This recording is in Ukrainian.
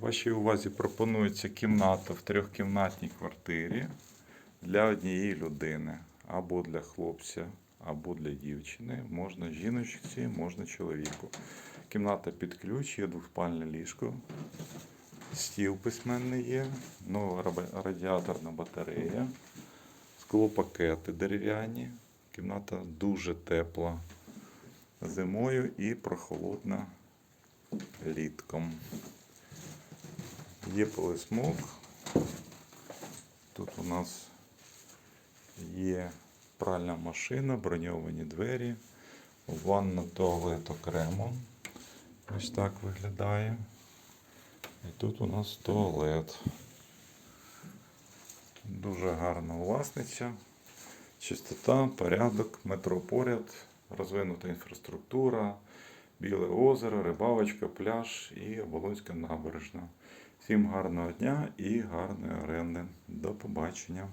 Вашій увазі пропонується кімната в трьохкімнатній квартирі для однієї людини. Або для хлопця, або для дівчини. Можна жіночці, можна чоловіку. Кімната під ключ, є двоспальне ліжко. Стіл письменний є, нова радіаторна батарея, склопакети дерев'яні. Кімната дуже тепла зимою і прохолодна літком. Є полисмок. Тут у нас є пральна машина, броньовані двері, ванна туалет окремо. Ось так виглядає. І тут у нас туалет. Дуже гарна власниця. Чистота, порядок, метро поряд, розвинута інфраструктура, Біле озеро, Рибавочка, пляж і Оболонська набережна. Всім гарного дня і гарної оренди. До побачення.